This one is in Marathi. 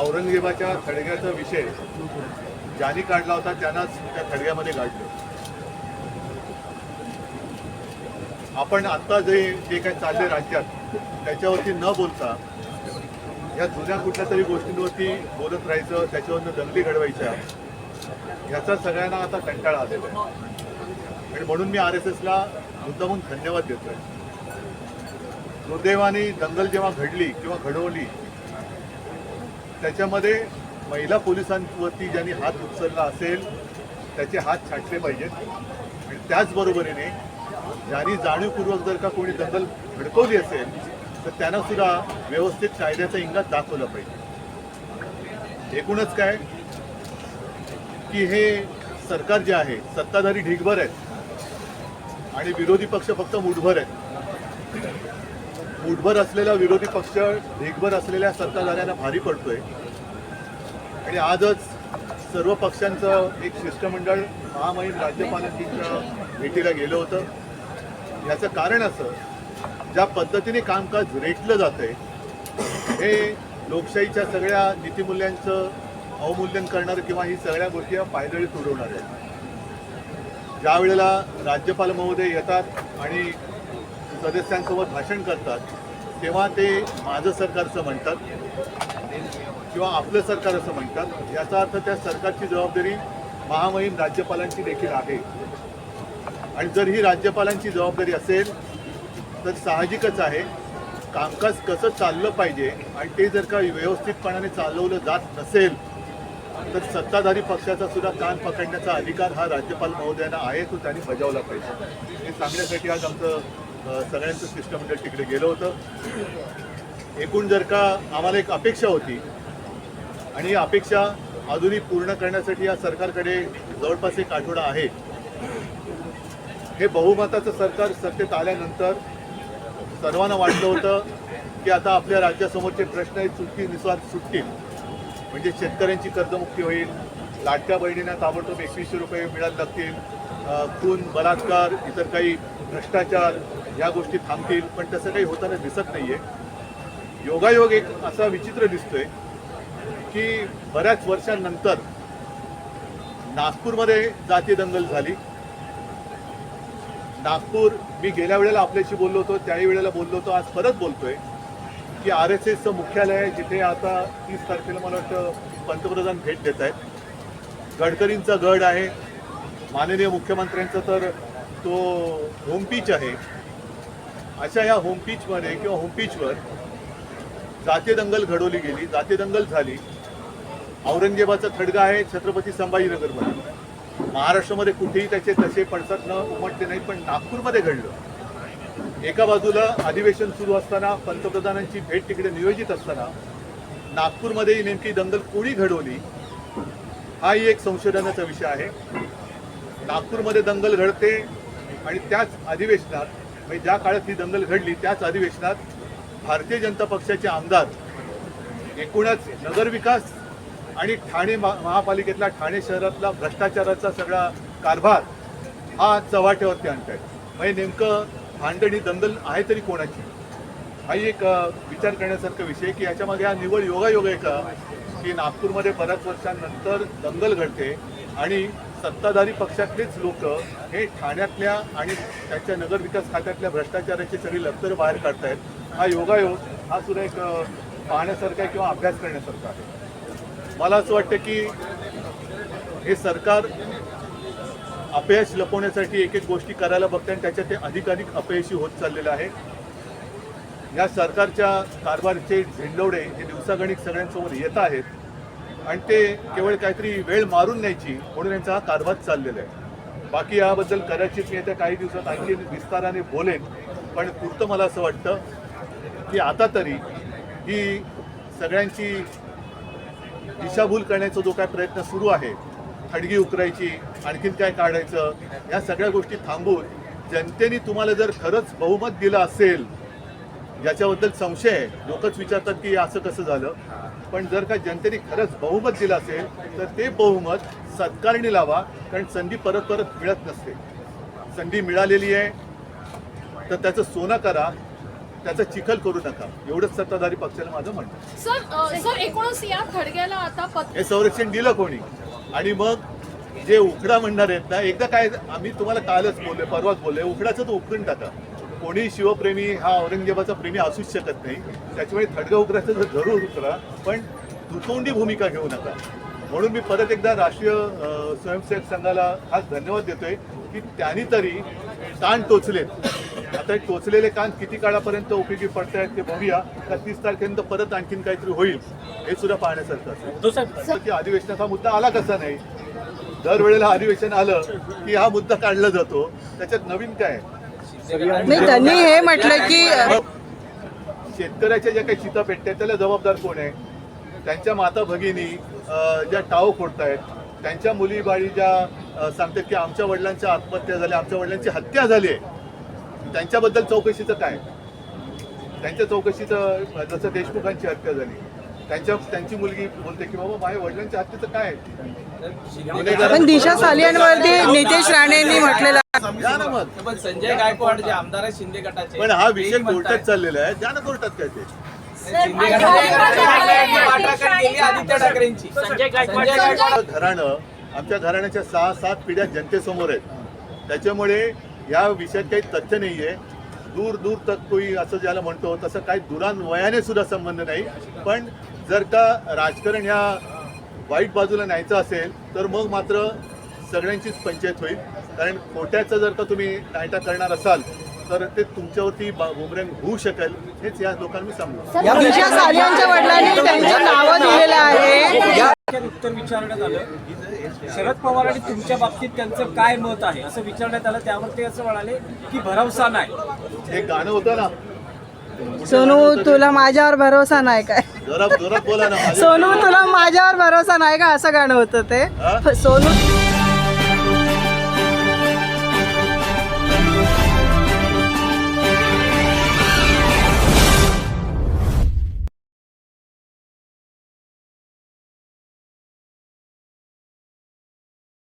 औरंगजेबाच्या थडग्याचा विषय ज्यांनी काढला होता त्यांनाच त्या थडग्यामध्ये गाठलं. आपण आता जे जे काही चालले राज्यात त्याच्यावरती न बोलता या जुन्या कुठल्या तरी गोष्टींवरती बोलत राहायचं त्याच्यावरनं दंगली घडवायच्या याचा सगळ्यांना आता कंटाळा आलेला आहे. आणि म्हणून मी आर एस एसला मुद्दामून धन्यवाद देतोय. दुर्दैवाने दंगल जेव्हा घडली किंवा घडवली त्याच्यामध्ये महिला पोलिसांवरती ज्यांनी हात उचलला असेल त्याचे हात छाटले पाहिजेत. आणि त्याचबरोबरीने ज्यांनी जाणीवपूर्वक जर का कोणी दंगल भडकवली असेल तर त्यांना सुद्धा व्यवस्थित कायद्याचा इंगात दाखवलं पाहिजे. एकूणच काय? की हे सरकार जे आहे सत्ताधारी ढिगभर आहेत. आणि विरोधी पक्ष फक्त मुठभर आहेत. मुठभर असलेला विरोधी पक्ष ढिगभर असलेल्या सत्ताधाऱ्यांना भारी पडतोय. आणि आजच सर्व पक्षांचं एक शिष्टमंडळ महामहिम राज्यपालांच्या भेटीला गेलं होतं. याचं कारण असं ज्या पद्धतीने कामकाज रेटलं जातंय हे लोकशाहीच्या सगळ्या नीतिमूल्यांचं अवमूल्यन करणारं किंवा ही सगळ्या गोष्टी या पायदळीत उडवणार आहेत. ज्या वेळेला राज्यपाल महोदय येतात आणि सदस्यांसोबत भाषण करतात तेव्हा ते माझं सरकारचं म्हणतात किंवा आपलं सरकार असं म्हणतात. याचा अर्थ त्या सरकारची जबाबदारी महामहिम राज्यपालांची देखील आहे. आणि जर ही राज्यपालांची जबाबदारी असेल तर साहजिकच आहे. कामकाज कसं चाललं पाहिजे आणि ते जर का व्यवस्थितपणाने चालवलं जात नसेल तर सत्ताधारी पक्षाचा सुद्धा कान पकडण्याचा अधिकार हा राज्यपाल महोदयांना आहे तो त्यांनी बजावला पाहिजे. हे सांगण्यासाठी आज आमचं सगळ्यांचं शिष्टमंडळ तिकडे गेलं होतं. एकूण जर का आम्हाला एक अपेक्षा होती आणि अपेक्षा अजूनही पूर्ण करण्यासाठी या सरकारकडे जवळपास एक आठवडा आहे. हे बहुमताचं सरकार सत्तेत आल्यानंतर सर्वांना वाटलं होतं की आता आपल्या राज्यासमोरचे प्रश्न आहेत सुटतील निस्वार्थ सुटतील. म्हणजे शेतकऱ्यांची कर्जमुक्ती होईल लाटक्या बहिणींना ताबडतोब एकवीसशे रुपये मिळायला लागतील खून बलात्कार इतर काही भ्रष्टाचार या गोष्टी थांबतील पण तसं काही होताना दिसत नाहीये. योगायोग एक असा विचित्र दिसतोय की बऱ्याच वर्षांनंतर नागपूरमध्ये जाती दंगल झाली. नागपूर मी गेल्या वेळेला आपल्याशी बोललो होतो त्याही वेळेला बोललो होतो आज परत बोलतोय की आर एस एसचं मुख्यालय आहे जिथे आता तीस तारखेला मला वाटतं पंतप्रधान भेट देत आहेत. गडकरींचा गड आहे. माननीय मुख्यमंत्र्यांचा तर तो होम पीच आहे. अशा या होमपीचमध्ये किंवा होम पीचवर दंगल घडवली गेली जाती दंगल झाली. औरंगजेबाचा थडगा आहे छत्रपती संभाजीनगरमध्ये. महाराष्ट्रामध्ये कुठेही त्याचे तसे पडसाद न उमटले नाही पण नागपूरमध्ये घडलं. एका बाजूला अधिवेशन सुरू असताना पंतप्रधानांची भेट तिकडे नियोजित असताना नागपूरमध्ये नेमकी दंगल कोणी घडवली हाही एक संशोधनाचा विषय आहे. नागपूरमध्ये दंगल घडते आणि त्याच अधिवेशनात म्हणजे ज्या काळात ही दंगल घडली त्याच अधिवेशनात भारतीय जनता पक्षाचे आमदार एकूणच नगरविकास आणि ठाणे महापालिकेतला ठाणे शहरातला भ्रष्टाचाराचा सगळा कारभार हा चव्हाट्यावरती आहे म्हणजे नेमकं भांडण ही दंगल आहे तरी कोणाची? हाही एक विचार करण्यासारखा विषय की याच्यामागे हा निवड योगायोग आहे का? की नागपूरमध्ये बऱ्याच वर्षांनंतर दंगल घडते आणि सत्ताधारी पक्षातलेच लोक हे ठाण्यातल्या आणि त्यांच्या नगरविकास खात्यातल्या भ्रष्टाचाराची सगळी लक्तर बाहेर काढतायत. हा योगायोग हा सुद्धा एक पाहण्यासारखा आहे किंवा अभ्यास करण्यासारखा आहे. मला असं वाटतं की हे सरकार अपयश लपवण्यासाठी एक एक गोष्टी करायला बघते आणि त्याच्यात ते अधिकाधिक अपयशी होत चाललेलं आहे. या सरकारच्या कारभारचे झेंडवडे हे दिवसागणिक सगळ्यांसमोर येत आहेत. आणि ते केवळ काहीतरी वेळ मारून न्यायची म्हणून यांचा हा कारभार चाललेला आहे. बाकी याबद्दल कदाचित मी येत्या काही दिवसात आणखी विस्ताराने बोलेन पण पुरतं मला असं वाटतं की आता तरी ही सगळ्यांची दिशाभूल करण्याचा जो काय प्रयत्न सुरू आहे खडगी उकरायची आणखीन काय काढायचं या सगळ्या गोष्टी थांबून जनतेने तुम्हाला जर खरंच बहुमत दिलं असेल ज्याच्याबद्दल संशय आहे. लोकच विचारतात की असं कसं झालं. पण जर का जनतेने खरंच बहुमत दिलं असेल तर ते बहुमत सत्कारणी लावा कारण संधी परत परत मिळत नसते. संधी मिळालेली आहे तर त्याचं सोनं करा त्याचा चिखल करू नका. एवढंच सत्ताधारी पक्षाला माझं म्हणणं. सर सर एकूणच या खडग्याला आता पत हे संरक्षण दिलं कोणी? आणि मग जे उखडा म्हणणार आहेत ना एकदा काय आम्ही तुम्हाला कालच बोललोय परवाच बोललोय उखडाचं तर उखडून टाका. कोणी शिवप्रेमी हा औरंगजेबाचा प्रेमी असूच शकत नाही. त्याच्यामुळे थडगा उकराचं तर जरूर उकरा पण दुतोंडी भूमिका घेऊ नका. म्हणून मी परत एकदा राष्ट्रीय स्वयंसेवक संघाला खास धन्यवाद देतोय की त्यांनी तरी कान टोचलेत. आता टोचलेले कान किती काळापर्यंत उपयोगी पडत आहेत ते बघूया. का तीस तारखेनंतर परत आणखीन काहीतरी होईल हे सुद्धा पाहण्यासारखं असेल. तर की अधिवेशनाचा मुद्दा आला कसा नाही? दरवेळेला अधिवेशन आलं की हा मुद्दा काढला जातो. त्याच्यात नवीन काय आहे? नाही त्यांनी हे म्हटलं की शेतकऱ्याच्या ज्या काही चिता पेटतात त्याला जबाबदार कोण आहे? त्यांच्या माता भगिनी ज्या टाव फोडतायत त्यांच्या मुली बाळी ज्या सांगतात की आमच्या वडिलांच्या आत्महत्या झाल्या आमच्या वडिलांची हत्या झाली आहे त्यांच्याबद्दल चौकशीचं काय? त्यांच्या चौकशीचं जसं देशमुखांची हत्या झाली त्यांच्या त्यांची मुलगी बोलते की बाबा माझ्या वडिलांच्या हत्येचं काय पण दिशा सालियांवरती नितेश राणेंनी म्हटलेलं या ना मग. पण संजय गायकवाड जे आमदार आहेत शिंदे गटाचे पण हा विषय तेही म्हणतायत. कोर्टात चाललेला आहे. द्या ना कोर्टात काय ते. शिंदे गटाचे वाटाघाट केली आदित्य ठाकरेंची. संजय गायकवाड. आमचं घराणं आमच्या घराण्याच्या सहा सात पिढ्या जनतेसमोर आहेत. त्याच्यामुळे या विषयात काही तथ्य नाही आहे दूर दूर तक कोई असं ज्याला म्हणतो तसं काही दुरान वयाने सुद्धा संबंध नाही. पण जर का राजकारण ह्या वाईट बाजूला न्यायचं असेल तर मग मात्र सगळ्यांचीच पंचायत होईल. कारण खोट्याचं जर का तुम्ही नायटा करणार असाल तर ते तुमच्यावरती बुमरंग होऊ शकेल हेच या लोकांना मी सांगू. दिशा सालियांच्या वडिलांनी त्यांची नावं दिलेलं आहे. उत्तर विचारण्यात आलं. शरद पवार आणि तुमच्या बाबतीत त्यांचं काय मत आहे असं विचारण्यात आलं. त्यावर ते असं म्हणाले की भरवसा नाही. एक गाणं होतं ना. सोनू तुला माझ्यावर भरोसा नाही काय? जोरात जोरात बोला ना. माझ्या- सोनू तुला माझ्यावर भरोसा नाही का? असं गाणं होतं हा? ते सोनू